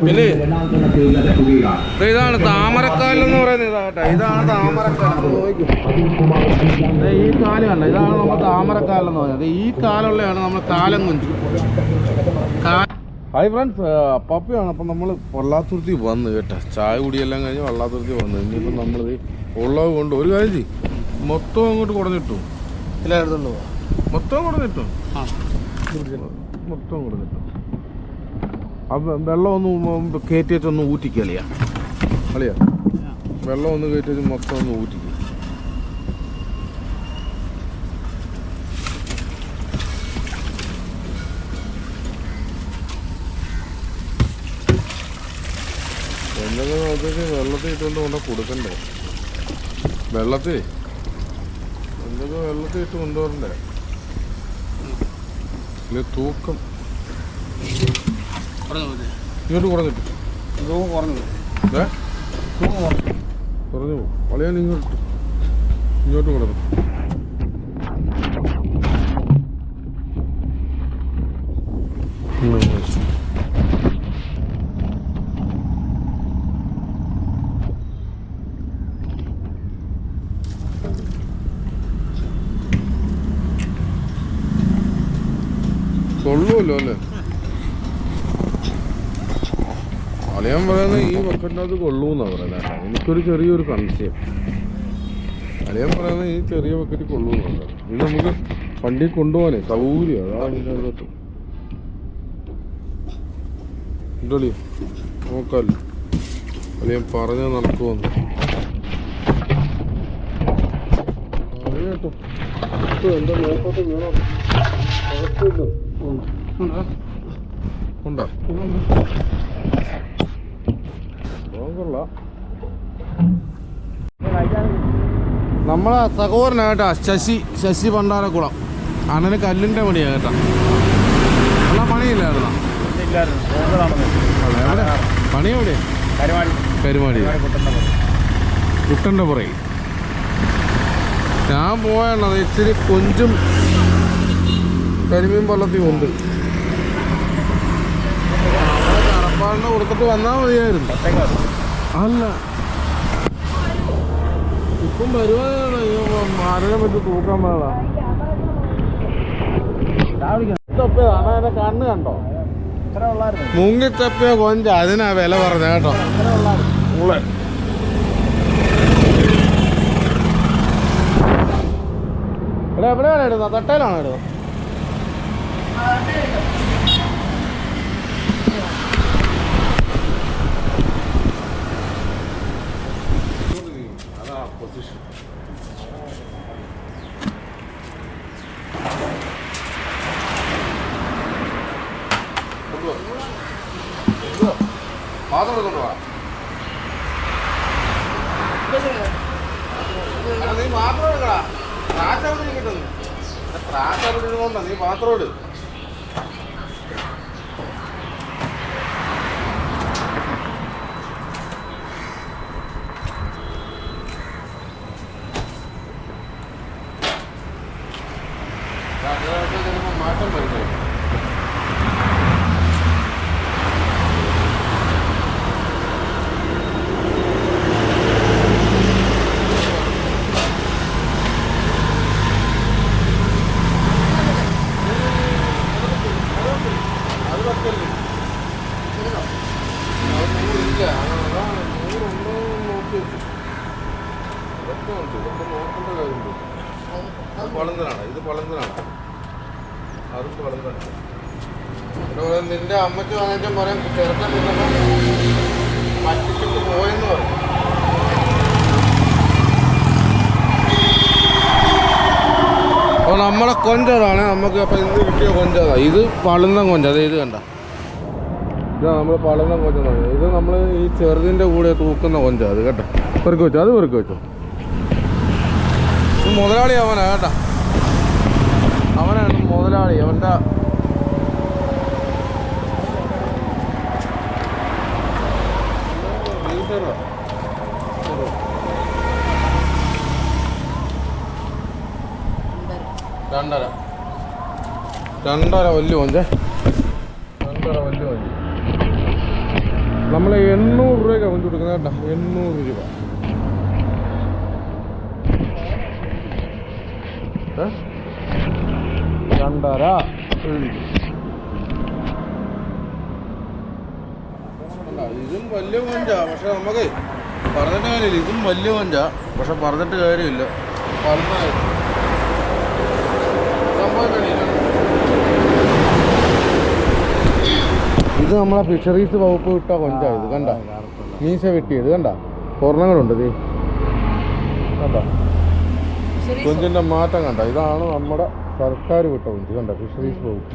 പിന്നെ ഇതാണ് താമരക്കാൽ എന്ന് പറയുന്നത്. ഇതാ കേട്ടോ ഇതാണ് താമരക്കാൽ ഈ കാൽ കണ്ട? ഇതാണ് നമ്മൾ താമരക്കാൽ എന്ന് പറയുന്നത്. ഈ കാലുള്ളതാണ് നമ്മൾ കാലം കുഞ്ചു ഹായ് ഫ്രണ്ട്സ് പപ്പിയാണ്. അപ്പം നമ്മൾ വള്ളാത്തുരുത്തി വന്ന് കേട്ടോ. ചായ കുടിയെല്ലാം കഴിഞ്ഞ് വള്ളാത്തുരുത്തി വന്ന്. ഇനിയിപ്പം നമ്മൾ ഉള്ളത് കൊണ്ട് ഒരു കാര്യം ചെയ്യും. മൊത്തം അങ്ങോട്ട് കുറഞ്ഞിട്ടു എല്ലായിടത്തുള്ളൂ മൊത്തം കുറഞ്ഞിട്ടു ആ. മൊത്തം കൊടുത്തിട്ടു അപ്പം വെള്ളം ഒന്ന് കയറ്റി വെച്ചൊന്ന് ഊറ്റിക്കളിയാ കളിയാ വെള്ളം ഒന്ന് കയറ്റി മൊത്തം ഒന്ന് ഊറ്റിക്ക. നോക്കിയിട്ട് വെള്ളത്തിൽ ഇട്ടുകൊണ്ട് കൊണ്ട് കൊടുക്കണ്ടേ? വെള്ളത്തിൽ? എന്തൊക്കെ വെള്ളത്തിൽ ഇട്ട് കൊണ്ടുവരണ്ടേ? തൂക്കം. ഇങ്ങോട്ട് തൂക്കം കുറഞ്ഞു തൂക്കം കുറഞ്ഞു കുറഞ്ഞു പോകും വളയാൻ ഇങ്ങോട്ട് ഇങ്ങോട്ട് കൊടുക്കും കൊള്ളുമല്ലോ അല്ലേ അളിയാൻ ബക്കറ്റിനകത്ത് കൊള്ളൂന്നാ പറയുന്നത് എനിക്കൊരു ചെറിയൊരു സംശയം. അളിയാൻ പറയുന്നത് ഈ ചെറിയ ബക്കറ്റ് കൊള്ളൂന്നാ പറയുന്നത് ഇത് നമുക്ക് വണ്ടി കൊണ്ടുപോകാനേ സൗകര്യം. അതാ ഇതിനകത്ത് ഉണ്ടോളി നോക്കാല്ലോ അളിയാൻ? പറഞ്ഞ നടക്കുമെന്ന്. കേട്ടോ. എന്റെ കുഴപ്പമില്ല ഉണ്ടോ? കൊള്ളാം. നമ്മളെ സഹോദരനാ കേട്ടോ ശശി ശശി പണ്ടാരക്കുളം അണ്ണന് കല്ലിന്റെ പണിയാ കേട്ടോ. അല്ല പണിയില്ലായിരുന്നോ? അതെ? പണി എവിടെ? കരുമാടി. കുട്ടന്റെ പുറകെ. ഞാൻ പോയാണത് ഇച്ചിരി കൊഞ്ചും കരിമീൻ വള്ളത്തിൽ ഉണ്ട്. കടപ്പാടിന് കൊടുത്തിട്ട് വന്നാൽ മതിയായിരുന്നു. അല്ല. ഇപ്പം വരുവാനാണ് ആരുടെ പറ്റി തൂക്കാൻ പാടാ. തപ്പിയതാണ് കണ്ണ് കണ്ടോ? മുങ്ങിത്തപ്പിയ കൊഞ്ച. അതിനാ വില പറഞ്ഞ കേട്ടോ. ഉള്ളെ. ഇവിടെ എവിടെയാണ് ഇടുന്നത് തട്ടയിലാണോ ഇടുന്നത് കൊണ്ടുപോവാ നീ മാത്രോട് നീ ഇട് മാറ്റം വരുന്നത് അത് പറ്റല്ലേ അത് നൂറില്ല അതാണ് നൂറുണ്ടോ എന്ന് നോക്കി വെച്ചു ഇതൊക്കെ ഉണ്ട് ഇതൊക്കെ നോക്കേണ്ട കാര്യമുണ്ട് അത് ഇത് പളന്തനാണ് അതും പളന്തനാണ് പിന്നെ നിന്റെ അമ്മയ്ക്ക് വന്നിട്ട് പറയാം ചെറുക്കൻ നിന്നപ്പം പോയെന്ന് പറയും. അപ്പോൾ നമ്മളെ കൊഞ്ചതാണ് നമുക്ക് അപ്പോൾ ഇന്ന് കിട്ടിയ കൊഞ്ചതാ ഇത് പളുന്തം കൊഞ്ച അതെ ഇത് കണ്ട. ഇതാ നമ്മൾ പളുന്തം കൊഞ്ച ഇത് നമ്മൾ ഈ ചെറുതിന്റെ കൂടെ തൂക്കുന്ന കൊഞ്ച അത് കേട്ടോ പെറുക്കി വെച്ചോ അത് പെറുക്കി വെച്ചോ. മുതലാളി അവനാ കേട്ടാ. അവനാണ് മുതലാളി അവന്റെ രണ്ടര. രണ്ടര വലിയ കൊഞ്ചേ രണ്ടര വലിയ കൊഞ്ച് നമ്മൾ എണ്ണൂറ് രൂപയ്ക്ക് കൊണ്ട് കൊടുക്കുന്നത് കേട്ടോ. എണ്ണൂറ് രൂപ ഏ? രണ്ടര ഇതും വലിയ കൊഞ്ചാ. പക്ഷെ നമുക്ക് പറഞ്ഞിട്ട് കാര്യമില്ല. ഇതും വലിയ കൊഞ്ചാ. പക്ഷെ പറഞ്ഞിട്ട് കാര്യമില്ല. പറഞ്ഞ ഇത് നമ്മളെ ഫിഷറീസ് വകുപ്പ് വിട്ട കൊഞ്ചാ ഇത് കണ്ട? മീശ വെട്ടിയത് കണ്ട? സ്വർണങ്ങളുണ്ട് ഇത്. കണ്ട? കൊഞ്ചിന്റെ മാറ്റം കണ്ട? ഇതാണ് നമ്മുടെ സർക്കാർ വിട്ട കൊഞ്ച്. കണ്ട? ഫിഷറീസ് വകുപ്പ്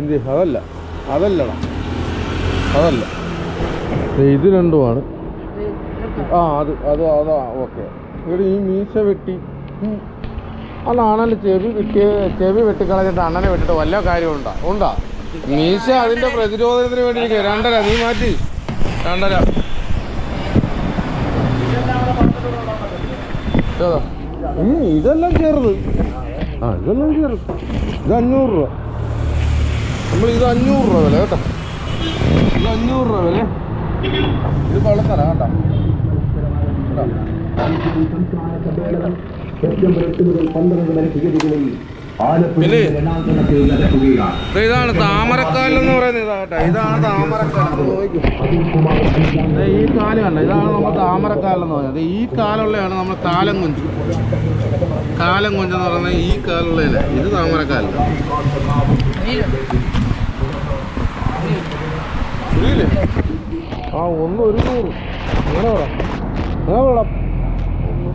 ഇന്ത്യ അതല്ല. അതല്ലടാ. അതല്ല. ഇത് രണ്ടുമാണ്. ആ അത് അത് അതാ ഓക്കെ. ഇവിടെ ഈ മീശ വെട്ടി. അല്ല അതാണല്ലോ ചെവി വെട്ടി ചെവി വെട്ടിക്കളഞ്ഞിട്ട് അണ്ണനെ വെട്ടിട്ട് വല്ല കാര്യം ഉണ്ടാ? ഉണ്ടാ മീശ അതിന്റെ പ്രതിരോധത്തിന് വേണ്ടി രണ്ടര നീ മാറ്റി. രണ്ടര? ഇതെല്ലാം ചെറുത്. ആ ഇതെല്ലാം കയറും ഇത് അഞ്ഞൂറ് രൂപ. നമ്മൾ ഇത് അഞ്ഞൂറ് രൂപ വില കേട്ടോ. ഇത് അഞ്ഞൂറ് രൂപ വില. ഇത് കൊള്ളത്തറ കേട്ടോ. കേട്ടോ? സെപ്റ്റംബർ എട്ട് മുതൽ പന്ത്രണ്ട് വരെ തീയതികളിൽ പിന്നെ? ഇതാണ് താമരക്കാലം എന്ന് പറയുന്നത് ഇതാ കേട്ടോ. ഇതാണ് താമരക്കാലം ഈ കാലം കണ്ട? ഇതാണ് നമ്മൾ താമരക്കാലം എന്ന് പറയുന്നത്. ഈ കാലുള്ളതാണ് നമ്മൾ കാലം കൊഞ്ച് കാലം കൊഞ്ചെന്ന് പറയുന്നത് ഈ കാലുള്ളതല്ലേ? ഇത് താമരക്കാലം ആ ഒന്ന് ഒരു നൂറ്. അങ്ങനെ വേണം അങ്ങനെ വേണം ഒന്ന്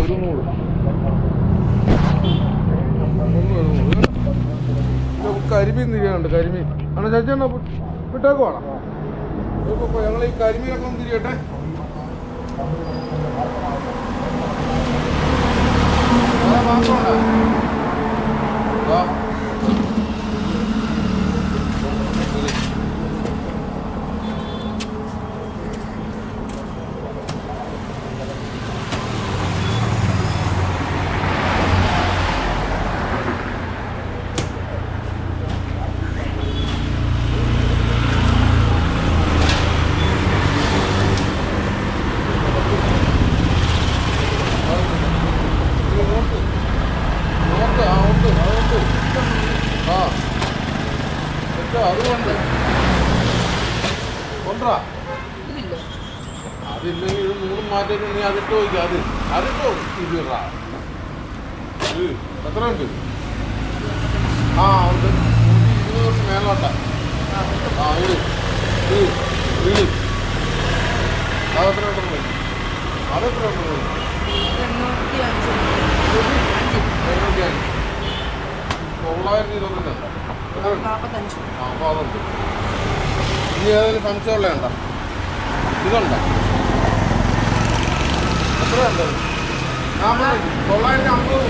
ഒരു നൂറ് ഒന്ന് ഒരു നൂറ് ഇത് കരിമീൻ തിരിയുന്നുണ്ട് കരിമീൻ. ആണ് ചേച്ചി എന്നാ വിട്ടേക്ക് വേണം. ഞങ്ങൾ ഈ കരിമീനൊക്കെ ഒന്ന് തിരിയട്ടെ. വേറെ മാത്രമുണ്ടോ? ദാ. ഇത് നോക്ക്. നോക്ക്, ആ, ഉണ്ട്, അതുണ്ട്. ആ. വെച്ചോ, അതുകൊണ്ട്. കൊണ്ടുവാ. അതില്ലെങ്കിൽ ഇത് മൂന്നും മാറ്റിയിട്ട് നീ അതിട്ട് നോക്കി അത്. അതിട്ടോ ഇടാ. ഇത് എത്ര ഉണ്ട്? ആ ഉണ്ട്. നൂറ്റി ഇരുപത് ദിവസം മേലോട്ടാ. ആ ഇത് ഇത് അതെത്ര ഉണ്ടെന്ന് അതെത്ര ഉണ്ടെന്ന് എണ്ണൂറ്റി അഞ്ച്. തൊള്ളായിരത്തി ഇരുപത്തിരണ്ട് ആ, അപ്പോൾ അതുണ്ട്. ഇനി ഏതെങ്കിലും സംശയമുള്ള ഉണ്ടോ ഇതുണ്ടോ? എത്രയുണ്ട് നാൽപ്പത് തൊള്ളായിരത്തി അമ്പത്.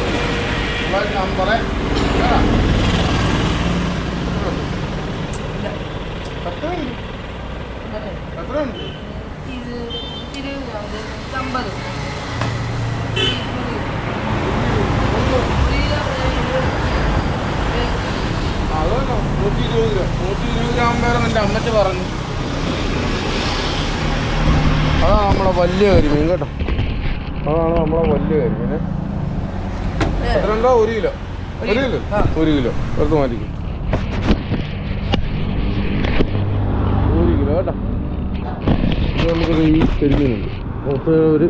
തൊള്ളായിരത്തി അമ്പത്? എത്രയുണ്ട്? എത്രയുണ്ട്? എത്രയുണ്ട് അതല്ലോ നൂറ്റി ഇരുപത് രൂപ. നൂറ്റി ഇരുപത് ഗ്രാം വരെ എന്റെ അമ്മച്ച് പറഞ്ഞു. അതാണ് നമ്മളെ വലിയ കരിമീൻ കേട്ടോ. അതാണ് നമ്മളെ വലിയ കരിമീൻ എത്രണ്ടോ ഒരു കിലോ. ഒരു കിലോ. ഒരു കിലോ. എടുത്ത് മാറ്റിക്കും. ഒരു കിലോ കേട്ടോ. നമുക്കൊരു ഈ കരിമീനുണ്ട് ഒരു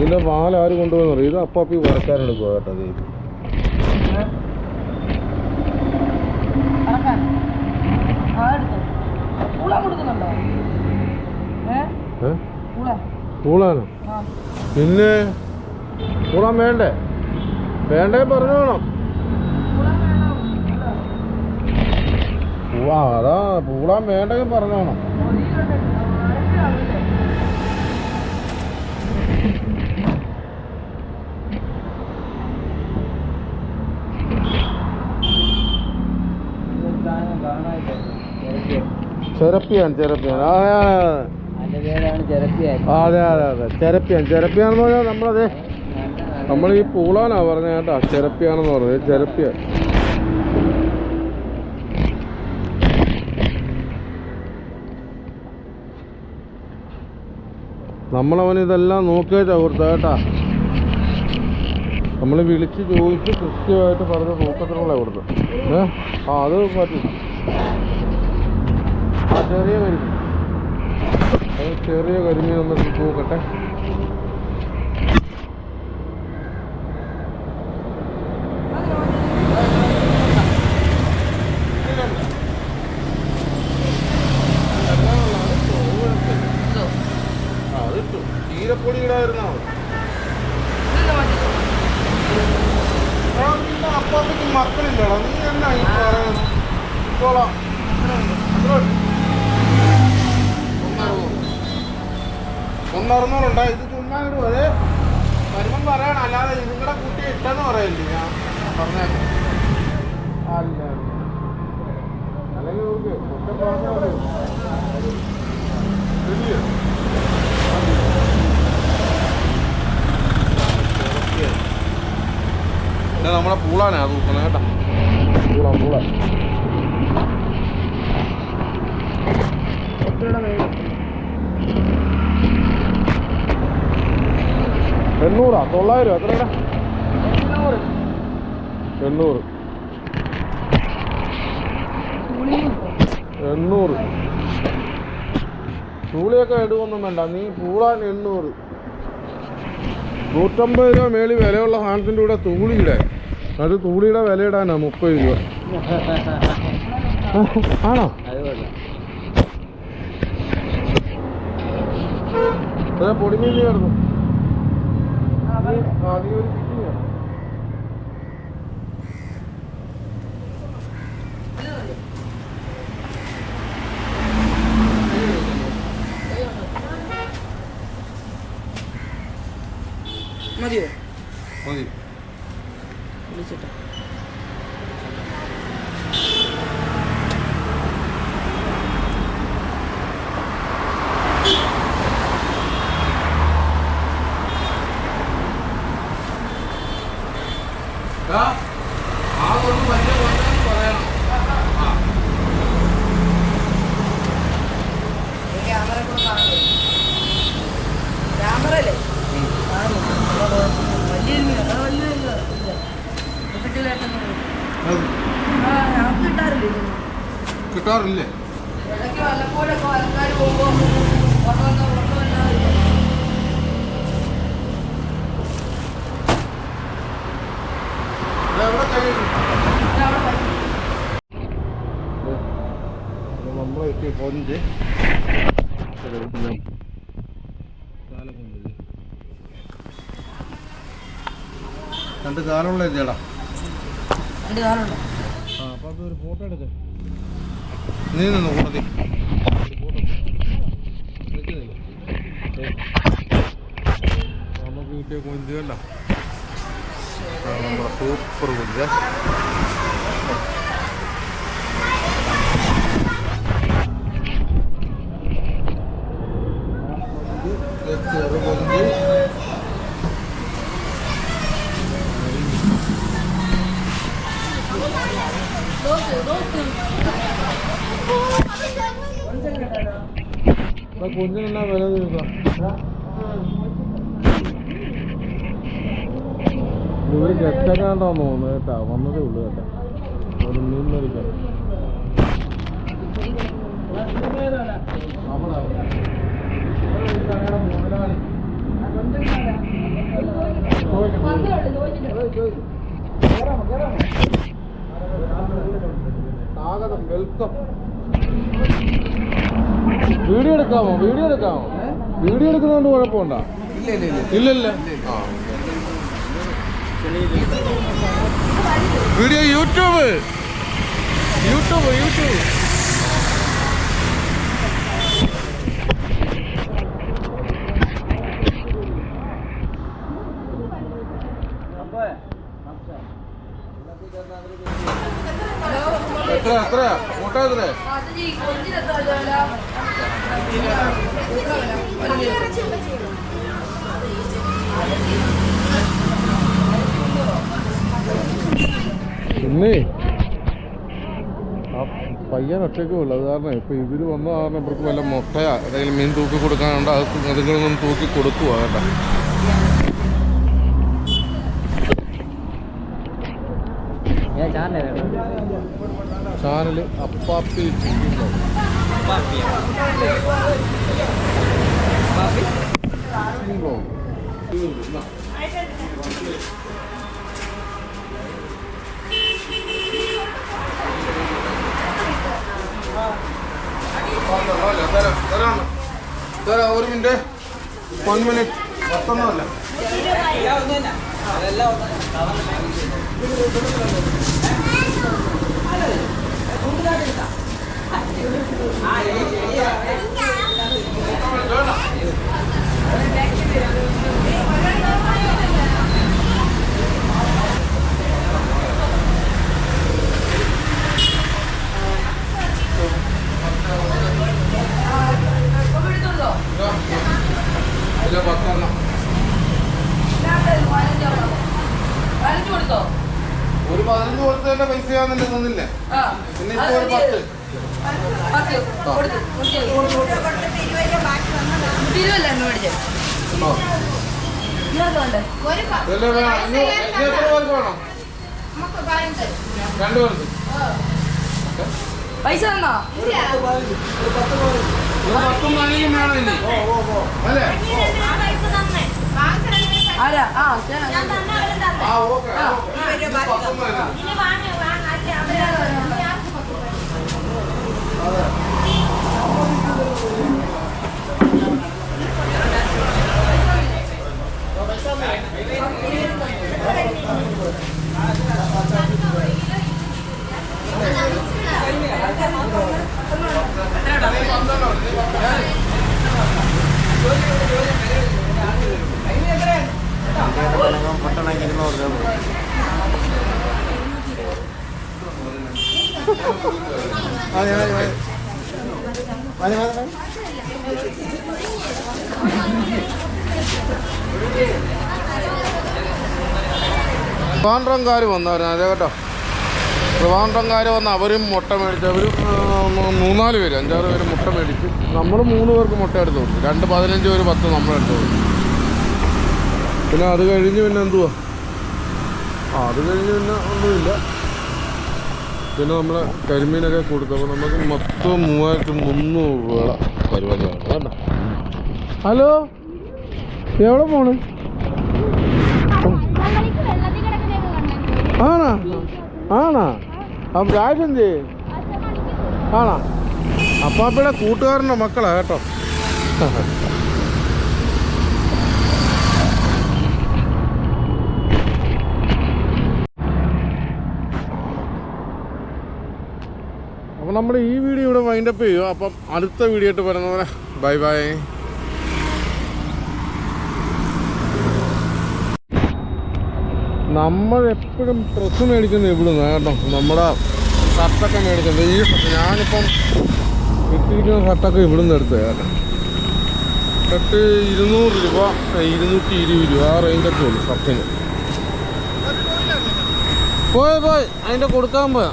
ഇതിന്റെ പാൽ ആര് കൊണ്ടുപോകുന്നു ഇത് അപ്പാപ്പി വറക്കാനെടുക്കുക കേട്ടോ ഇത് പൂളാനോ പിന്നെ കൂളാൻ വേണ്ടേ? വേണ്ടേ പറഞ്ഞു വേണം. പൂവാ അതാ പൂളാൻ വേണ്ടെങ്കിൽ പറഞ്ഞു ചെറപ്പിയാണ് ചെറപ്പിയാണ് ആ, അതെ അതെ അതെ. ചെരപ്പിയാൻ. ചെരപ്പിയാണെന്ന് പറഞ്ഞാൽ നമ്മളത് നമ്മൾ ഈ പൂളാനാ പറഞ്ഞ കേട്ടാ. ചെരപ്പിയാണെന്ന് പറഞ്ഞത് ചെരപ്പിയാൻ. നമ്മളവന് ഇതെല്ലാം നോക്കിയ ചവിർത്ത കേട്ടാ. നമ്മൾ വിളിച്ച് ചോദിച്ച് കൃത്യമായിട്ട് പറഞ്ഞ നോക്കത്തിനുള്ള അവിടുത്തെ ഏ? ആ അത് പറ്റും ആ ചെറിയ കരിമീൻ. ചെറിയ കരിമീൻ ഒന്ന് അപ്പാപ്പയ്ക്ക് മക്കളില്ലടാ. നീ എന്നാ ഈ പറയുന്നത്? ഇപ്പോളാ ഒന്നറുന്നൂറുണ്ടാ ഇത് ചുമ്മാ ഇടും അതെ വരുമ്പം പറയണം. അല്ലാതെ നിങ്ങളുടെ കുട്ടി ഇട്ടെന്ന് പറയില്ലേ? ഞാൻ പറഞ്ഞേക്കാം. അല്ല. അല്ലെങ്കിൽ നോക്ക് ഒറ്റ പറഞ്ഞാൽ ശരിയോ പിന്നെ നമ്മളെ പൂളാനാ തൂക്കണം കേട്ടാ. പൂള പൂള. എണ്ണൂറാ? തൊള്ളായിരം എത്ര എണ്ണൂറ്. എണ്ണൂറ്. ചൂളിയൊക്കെ എടുക്കൊന്നും വേണ്ട. നീ പൂളാൻ എണ്ണൂറ്. നൂറ്റമ്പത് രൂപ മേളി വിലയുള്ള സാധനത്തിന്റെ കൂടെ തൂളിയുടെ അത് തൂളിയുടെ വില ഇടാനാ മുപ്പത് രൂപ. ആണോ? പൊടിമീൻ കിടന്നു ആ നീ ഒരു കിറ്റി ചെയ്യണം. മതിയോ മതി വിളിച്ചിട്ട് ആ ആ കൊണ്ട് വലിയ കൊണ്ടാന്ന് പറയണം ആ ക്യാമറ കൂടെ കാണുമോ ക്യാമറ അല്ലേ വലിയ മീൻ അതാ വലിയ ഇല്ല ഇല്ല ഇതൊക്കെയായിട്ടൊന്നും അത് ആ ഞങ്ങൾക്ക് കിട്ടാറില്ല ഇതൊന്നും കിട്ടാറില്ലേ ഇടയ്ക്ക് വല്ലപ്പോഴൊക്കെ ആൾക്കാർ പോകുമ്പോൾ ഓട്ടോ വന്ന ഓട്ടോ അല്ലാതെ ഇത് എവിടെ കഴിയും അവിടെ പറ്റും നമ്മളെ കൊഞ്ച് രണ്ട് കാലുള്ള ചേടാ രണ്ട് ആ അപ്പൊ ഫോട്ടോ എടുക്ക. നീ നിന്ന് കൂടത്തി നമുക്ക് കിട്ടിയ കൊഞ്ച് കണ്ട? നമ്മുടെ സൂപ്പർ കൊഞ്ച്. ചെറു കൊഞ്ച് കൊഞ്ചിനെല്ലാം വില തീർക്കാം ഇവർ ഗസ്റ്റക്കാണ്ടാന്ന് തോന്നുന്നു കേട്ടാ വന്നതേ ഉള്ളു കേട്ടാ. ഒരു മീൻ മേടിക്കാൻ സ്വാഗതം വെൽക്കം വീഡിയോ എടുക്കാമോ? വീഡിയോ എടുക്കാമോ? വീഡിയോ എടുക്കുന്നതുകൊണ്ട് കുഴപ്പമുണ്ടോ? ഇല്ലല്ല. Video YouTube. യൂട്യൂബ് യൂട്യൂബ് എത്ര എത്ര ഫോട്ടോ എത്ര പോരെ അത് ഈ കൊഞ്ചിന് എത്ര വില? എത്ര ആ പയ്യൻ ഒറ്റയ്ക്ക് ഉള്ളു. അത് കാരണം ഇപ്പൊ ഇവർ വന്ന കാരണം ഇവർക്ക് വല്ല മുട്ടയാ അതായത് മീൻ തൂക്കി കൊടുക്കാനുണ്ട്? അത് അതുങ്ങളൊന്നും തൂക്കി കൊടുക്കുക കേട്ടോ. ഞാൻ channel channel Appappi chicken blog. തരാം, ഒരു മിനിറ്റ്. വൺ മിനിറ്റ് പത്തൊന്നുമല്ല അതെല്ലാം പത്തെണ്ണം. പതിനഞ്ച് കൊടുത്തോ? ഒരു പതിനഞ്ച് കൊടുത്തതിന്റെ പൈസ തന്നില്ലേ. പിന്നെ ഇപ്പൊ ഒരു പത്ത്. പൈസ തന്നോ? പത്തും പതിനഞ്ചും. വേണം ഇനി. അല്ലേ? ആരാ? ആ ഞാൻ. ആ ഓക്കെ പട്ടണക്ക് ഇരുന്നൂറ് രൂപ മതി വന്നവരാണ് അതെ കേട്ടോ. ട്രിവാൻഡ്രംകാർ വന്ന് അവരും മുട്ട മേടിച്ച് അവർ മൂന്നാൽ പേര് അഞ്ചാറ് പേര് മുട്ട മേടിച്ച് നമ്മൾ മൂന്ന് പേർക്ക് മുട്ട എടുത്ത് കൊടുത്തു. രണ്ട് പതിനഞ്ച് പേര് പത്ത് നമ്മൾ എടുത്തു കൊടുത്തു. പിന്നെ അത് കഴിഞ്ഞ് പിന്നെ എന്തുവാ? ആ അത് കഴിഞ്ഞ് പിന്നെ ഒന്നുമില്ല. പിന്നെ നമ്മൾ കരിമീനൊക്കെ കൊടുത്തപ്പോൾ നമുക്ക് മൊത്തം മൂവായിരത്തി മുന്നൂറ് രൂപയുടെ പരിപാടിയാണ് കേട്ടോ ഹലോ? എവിടെ പോണ്? ആണാ? ആണാ? അപ്പം രാജ് എന്ത്? ആണാ? അപ്പാപ്പയുടെ കൂട്ടുകാരന്റെ മക്കളാ കേട്ടോ. അപ്പം നമ്മൾ ഈ വീഡിയോ ഇവിടെ വൈൻഡപ്പ് ചെയ്യുക അപ്പം അടുത്ത വീഡിയോ ആയിട്ട് വരുന്നവരെ ബൈ ബൈ നമ്മൾ എപ്പോഴും ഡ്രസ്സ് മേടിക്കുന്നത് ഇവിടുന്ന് കേട്ടോ. നമ്മുടെ ഷർട്ടൊക്കെ മേടിക്കുന്നത്. ഈ ഞാനിപ്പം ഇട്ടിരിക്കുന്ന ഷർട്ടൊക്കെ ഇവിടുന്ന് എടുത്ത് കേട്ടോ. ഷർട്ട് ഇരുന്നൂറ് രൂപ ഇരുന്നൂറ്റി ഇരുപത് രൂപ. ആ റേഞ്ചൊക്കെ ഉള്ളു ഷർട്ടിന് പോയി പോയി അതിന്റെ കൊടുക്കാൻ പോയാ.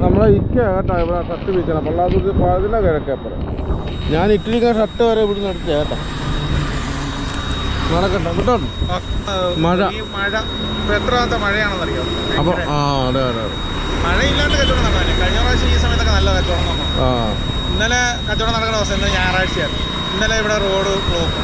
നമ്മളെ ഇക്ക കേട്ടോ ഇവിടെ ഷർട്ട് വിൽക്കണം പള്ളാതുരുത്തി പതില കിഴക്കേപ്പുറം ഞാൻ ഇട്ടിരിക്കുന്ന ഷർട്ട് വരെ ഇവിടുന്ന് എടുത്തത് കേട്ടോ. നടക്കട്ടെ കേട്ടോ. മഴ. മഴ എത്രാമത്തെ മഴയാണെന്നറിയോ അപ്പൊ ആ അതെ അതെ മഴയില്ലാണ്ട് കച്ചവടം നടക്കാനെ കഴിഞ്ഞ പ്രാവശ്യം ഈ സമയത്തൊക്കെ നല്ല കച്ചവടം നടന്നു. ഇന്നലെ കച്ചവടം നടക്കുന്ന ദിവസം ഇന്ന് ഞായറാഴ്ചയായിരുന്നു. ഇന്നലെ ഇവിടെ റോഡ് ബ്ലോക്ക്.